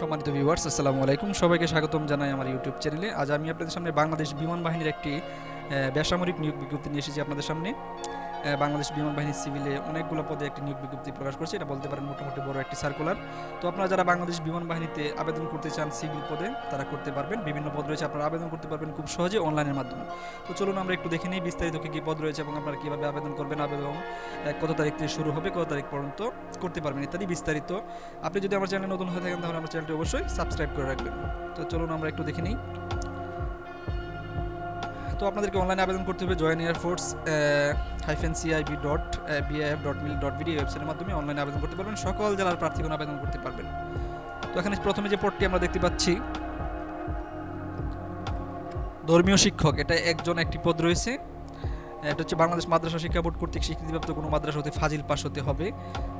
সম্মানিত ভিউয়ার্স আসসালামু আলাইকুম। সবাইকে স্বাগতম জানাই আমার ইউটিউব চ্যানেলে আজ আমি আপনাদের সামনে বাংলাদেশ বিমান বাহিনীর একটি বেসামরিক নিয়োগ বিজ্ঞপ্তি নিয়ে এসেছি আপনাদের সামনে। বাংলাদেশ বিমান বাহিনী সিভিলে অনেকগুলো পদে একটি নিয়োগ বিজ্ঞপ্তি প্রকাশ করেছে। এটা বলতে পারেন মোটামুটি বড় একটি সার্কুলার তো আপনারা যারা বাংলাদেশ বিমান বাহিনীতে আবেদন করতে চান সিভিল পদে, তারা করতে পারবেন। বিভিন্ন পদ রয়েছে, আপনারা আবেদন করতে পারবেন খুব সহজে অনলাইনের মাধ্যমে। তো চলুন আমরা একটু দেখে নিই বিস্তারিত কী কী পদ রয়েছে এবং আপনারা কীভাবে আবেদন করবেন, আবেদন কত তারিখ থেকে শুরু হবে, কত তারিখ পর্যন্ত করতে পারবেন ইত্যাদি বিস্তারিত। আপনি যদি আমার চ্যানেলে নতুন হয়ে থাকেন তাহলে আমার চ্যানেলটি অবশ্যই সাবস্ক্রাইব করে রাখবেন। তো চলুন আমরা একটু দেখে নিই। তো আপনাদেরকে অনলাইনে আবেদন করতে হবে join air force hyphen CIB dot BIF dot mil dot BD ওয়েবসাইটের মাধ্যমে অনলাইনে আবেদন করতে পারবেন। সকল জেলার প্রার্থীগণ আবেদন করতে পারবেন। তো এখানে প্রথমে যে পদটি আমরা দেখতে পাচ্ছি, ধর্মীয় শিক্ষক, এটা একজন একটি পদ রয়েছে। এটা হচ্ছে বাংলাদেশ মাদ্রাসা শিক্ষা বোর্ড কর্তৃক স্বীকৃতিপ্রাপ্ত কোনো মাদ্রাসা হতে ফাজিল পাস হতে হবে।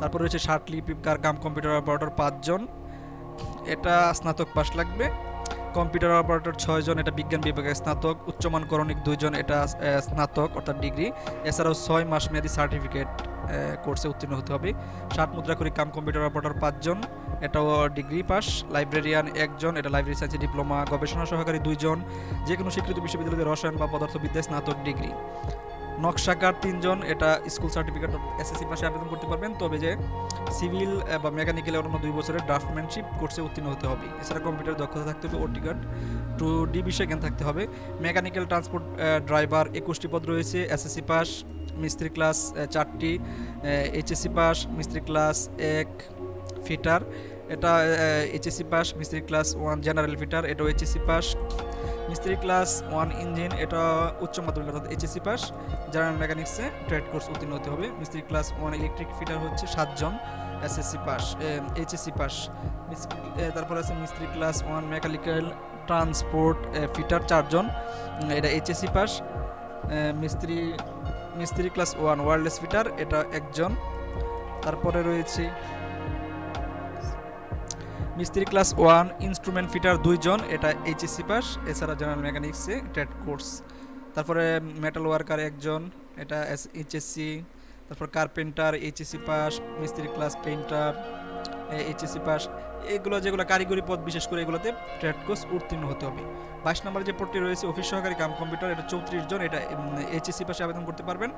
তারপর রয়েছে ষাট লিপিকার কাম, কম্পিউটার অপারেটর পাঁচজন। এটা স্নাতক পাস লাগবে। কম্পিউটার অপারেটর ছয়জন এটা বিজ্ঞান বিভাগে স্নাতক, উচ্চমান করণিক দুইজন এটা স্নাতক, অর্থাৎ ডিগ্রি। এছাড়াও ছয় মাস মেয়াদী সার্টিফিকেট কোর্সে উত্তীর্ণ হতে হবে। ষাট মুদ্রা করি কাম কম্পিউটার অপারেটর পাঁচজন এটাও ডিগ্রি পাস। লাইব্রেরিয়ান একজন এটা লাইব্রেরি সায়েন্সে ডিপ্লোমা, গবেষণা সহকারী দুইজন যে কোনো স্বীকৃত বিশ্ববিদ্যালয়ের রসায়ন বা পদার্থবিদ্যায় স্নাতক ডিগ্রি। নকশাকার তিনজন, এটা স্কুল সার্টিফিকেট এসএসসি পাশে আবেদন করতে পারবেন। তবে যে সিভিল বা মেকানিক্যালে অন্য দুই বছরের ড্রাফটম্যানশিপ কোর্সে উত্তীর্ণ হতে হবে। এছাড়া কম্পিউটার দক্ষতা থাকতে হবে ওটি কার্ড টু ডি বিষয়ে জ্ঞান থাকতে হবে। মেকানিক্যাল ট্রান্সপোর্ট ড্রাইভার একুশটি পদ রয়েছে, এসএসসি পাস, মিস্ত্রি ক্লাস চারটি এইচএসসি পাস, মিস্ত্রি ক্লাস এক ফিটার, এটা এইচএসসি পাস, মিস্ত্রি ক্লাস ওয়ান জেনারেল ফিটার, এটাও এইচএসসি পাস। মিস্ত্রি ক্লাস ওয়ান ইঞ্জিন, এটা উচ্চ মাধ্যমিক অর্থাৎ এইচএসসি পাস জেনারেল মেকানিক্সে ট্রেড কোর্স উত্তীর্ণ হতে হবে। মিস্ত্রি ক্লাস ওয়ান ইলেকট্রিক ফিটার হচ্ছে সাতজন এসএসসি পাস এইচএসসি পাস তারপর আছে মিস্ত্রি class one mechanical transport fitter চারজন এটা এইচএসসি পাস মিস্ত্রি মিস্ত্রি ক্লাস ওয়ান ওয়ারলেস ফিটার এটা একজন। তারপরে রয়েছে মিস্ত্রি ক্লাস ওয়ান ইনস্ট্রুমেন্ট ফিটার দুইজন, এটা এইচএসসি পাস এছাড়া জেনারেল মেকানিক্সে ট্রেড কোর্স তারপরে মেটাল ওয়ার্কার একজন, এটা এস এইচএসসি তারপর কার্পেন্টার এইচএসসি পাস মিস্ত্রি ক্লাস পেন্টার এইচএসসি পাস এগুলো যেগুলো কারিগরি পদ, বিশেষ করে এগুলোতে ট্রেড কোর্স উত্তীর্ণ হতে হবে। বাইশ নম্বর যে পদটি রয়েছে, অফিস সহকারী কাম কম্পিউটার, এটা চৌত্রিশ জন, এটা এইচএসসি পাশে আবেদন করতে পারবেন।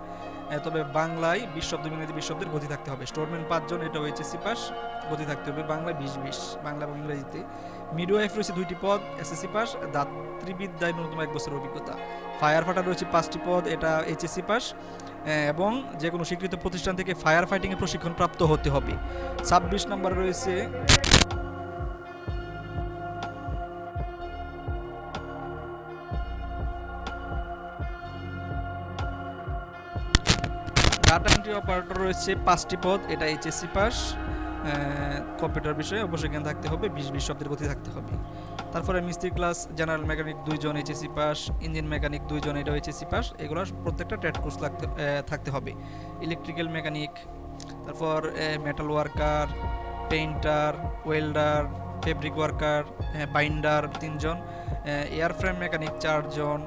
তবে বাংলায় বিশ শব্দ ইংরেজি বিশ শব্দের গতি থাকতে হবে। স্টোরম্যান পাঁচজন এটা এইচএসসি পাস গতি থাকতে হবে। বাংলায় বিশ বিশ, বাংলা এবং ইংরেজিতে। মিডওয়াইফ রয়েছে দুইটি পদ, এসএসসি পাস দাত্রীবিদ্যায় ন্যূনতম এক বছর অভিজ্ঞতা। ফায়ার ফাইটার রয়েছে পাঁচটি পদ, এটা এইচএসসি পাস এবং যে কোনো স্বীকৃত প্রতিষ্ঠান থেকে ফায়ার ফাইটিংয়ের প্রশিক্ষণ প্রাপ্ত হতে হবে। ছাব্বিশ নম্বরে রয়েছে ডাটা এন্ট্রি অপারেটর রয়েছে পাঁচটি পদ, এটা এইচএসসি পাস কম্পিউটার বিষয়ে অবশ্যই জ্ঞান থাকতে হবে, বিশ বিশ শব্দের গতি থাকতে হবে। তারপরে মিস্ত্রি ক্লাস, জেনারেল মেকানিক দুইজন এইচএসসি পাস, ইঞ্জিন মেকানিক দুইজন এটা এইচএসসি পাস, এগুলো প্রত্যেকটা ট্রেড কোর্স লাগতে থাকতে হবে। ইলেকট্রিক্যাল মেকানিক, তারপর metal worker painter welder fabric worker binder তিনজন এয়ার ফ্রেম মেকানিক চারজন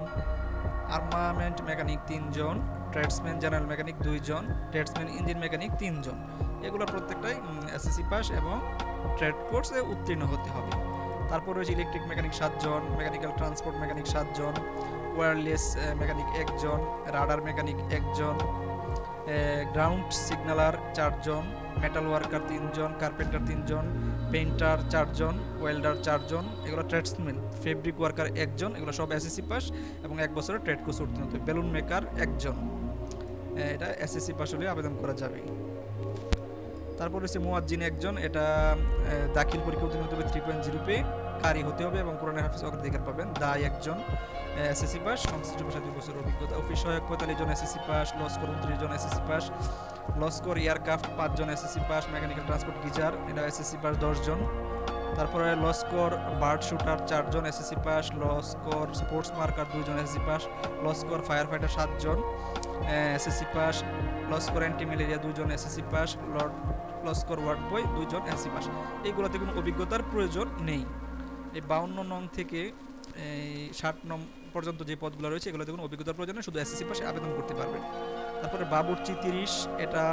আর্মামেন্ট মেকানিক তিনজন ট্রেডসম্যান জেনারেল মেকানিক দুইজন ট্রেডসম্যান ইঞ্জিন মেকানিক তিনজন। এগুলো প্রত্যেকটাই এসএসসি পাস এবং ট্রেড কোর্সে উত্তীর্ণ হতে হবে। তারপর রয়েছে ইলেকট্রিক মেকানিক সাতজন মেকানিক্যাল ট্রান্সপোর্ট মেকানিক সাতজন ওয়্যারলেস মেকানিক একজন রাডার মেকানিক একজন গ্রাউন্ড সিগন্যালার চারজন মেটাল ওয়ার্কার তিনজন কার্পেন্টার তিনজন পেইন্টার চারজন ওয়েল্ডার চারজন, এগুলো ট্রেডসম্যান ফেব্রিক ওয়ার্কার একজন, এগুলো সব এসএসসি পাস এবং এক বছরের ট্রেড কোর্স উত্তীর্ণ হতে বেলুন মেকার একজন। এটা এসএসসি পাস হলে আবেদন করা যাবে। তারপর হচ্ছে মোয়াজ্জিন একজন, এটা দাখিল পরীক্ষা উত্তীর্ণ হতে হবে থ্রি পয়েন্ট জিরোপে কারি হতে হবে এবং কোরআনের হাফিজ অগ্রাধিকার পাবেন। দায় একজন এসএসসি পাস সংশ্লিষ্ট পেশা দুই বছর অভিজ্ঞতা। অফিস সহায়ক পঁয়তাল্লিশ জন এসএসসি পাস লস্কর উনত্রিশ জন এসএসসি পাস লস্কর এয়ারক্রাফট পাঁচজন SSC pass, mechanical transport geyser এটা এসএসসি পাস দশজন তারপরে লস্কর বার্ড শুটার চারজন এসএসসি পাস লস্কর স্পোর্টস মার্কার দুজন এসএসসি পাস লস্কর ফায়ার ফাইটার সাতজন এসএসসি পাস লস্কর অ্যান্টি ম্যালেরিয়া দুজন এসএসসি পাস লস্কর ওয়ার্ড বয় দুইজন এসএসসি পাস। এইগুলোতে কোনো অভিজ্ঞতার প্রয়োজন নেই। এই বাউন্ন নং থেকে, এই ষাট নং পর্যন্ত যে পদগুলো রয়েছে, এগুলো দেখুন অভিজ্ঞতার প্রয়োজন শুধু এসএসসি পাশে আবেদন করতে পারবেন তারপরে বাবুর্চি তিরিশ, এটা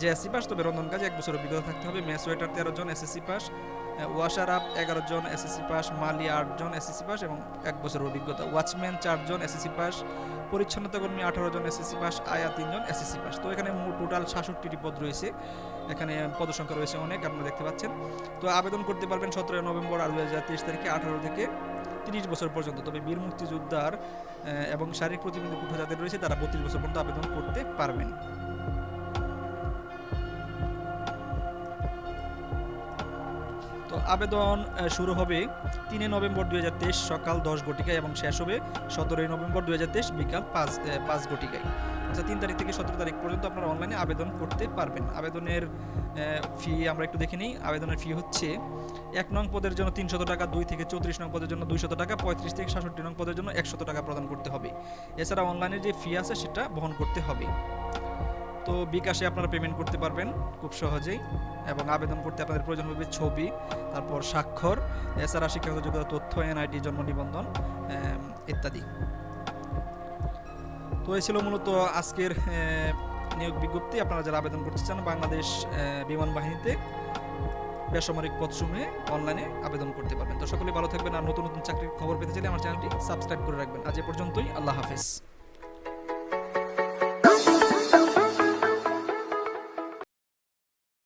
যে এসসি পাস তবে রন্ধন কাজে এক বছর অভিজ্ঞতা থাকতে হবে। মেস ওয়েটার তেরো জন এসএসসি পাস ওয়াশার আপ, এগারো জন এসএসসি পাস মালি আট জন এসএসসি পাস এবং এক বছর অভিজ্ঞতা। ওয়াচম্যান চারজন এসএসসি পাস পরিচ্ছন্নতা কর্মী আঠারো জন এসএসসি পাস আয়া তিনজন এসএসসি পাস তো এখানে মোট টোটাল সাতষট্টিটি পদ রয়েছে। এখানে পদসংখ্যা রয়েছে অনেক, আপনারা দেখতে পাচ্ছেন। তো আবেদন করতে পারবেন সতেরোই নভেম্বর আর দু হাজার তেইশ তারিখে আঠারো থেকে তিরিশ বছর পর্যন্ত। তবে বীর মুক্তিযোদ্ধার এবং শারীরিক প্রতিবন্ধী যাদের রয়েছে, তারা বত্রিশ বছর পর্যন্ত আবেদন করতে পারবেন। আবেদন শুরু হবে তিনে নভেম্বর দুই হাজার তেইশ সকাল দশ ঘটিকায় এবং শেষ হবে সতেরোই নভেম্বর দুই হাজার তেইশ বিকাল পাঁচ পাঁচ ঘটিকায়। আচ্ছা তিন তারিখ থেকে সতেরো তারিখ পর্যন্ত আপনারা অনলাইনে আবেদন করতে পারবেন। আবেদনের ফি আমরা একটু দেখে নিই। আবেদনের ফি হচ্ছে এক নং পদের জন্য তিনশত টাকা, দুই থেকে চৌত্রিশ নং পদের জন্য দুইশত টাকা, পঁয়ত্রিশ থেকে সাতষট্টি নং পদের জন্য একশত টাকা প্রদান করতে হবে। এছাড়া অনলাইনে যে ফি আছে সেটা বহন করতে হবে। তো বিকাশে আপনারা পেমেন্ট করতে পারবেন খুব সহজেই এবং আবেদন করতে আপনাদের প্রয়োজন হবে ছবি, তারপর স্বাক্ষর, এছাড়া শিক্ষাগত যোগ্যতা তথ্য এনআইডি জন্ম নিবন্ধন ইত্যাদি। তো এই ছিল মূলত আজকের নিয়োগ বিজ্ঞপ্তি। আপনারা যারা আবেদন করতে চান বাংলাদেশ বিমান বাহিনীতে বেসামরিক পদসমূহে অনলাইনে আবেদন করতে পারবেন। তো সকলে ভালো থাকবেন আর নতুন নতুন চাকরির খবর পেতে চাইলে আমার চ্যানেলটি সাবস্ক্রাইব করে রাখবেন। আজ এ পর্যন্তই, আল্লাহ হাফেজ।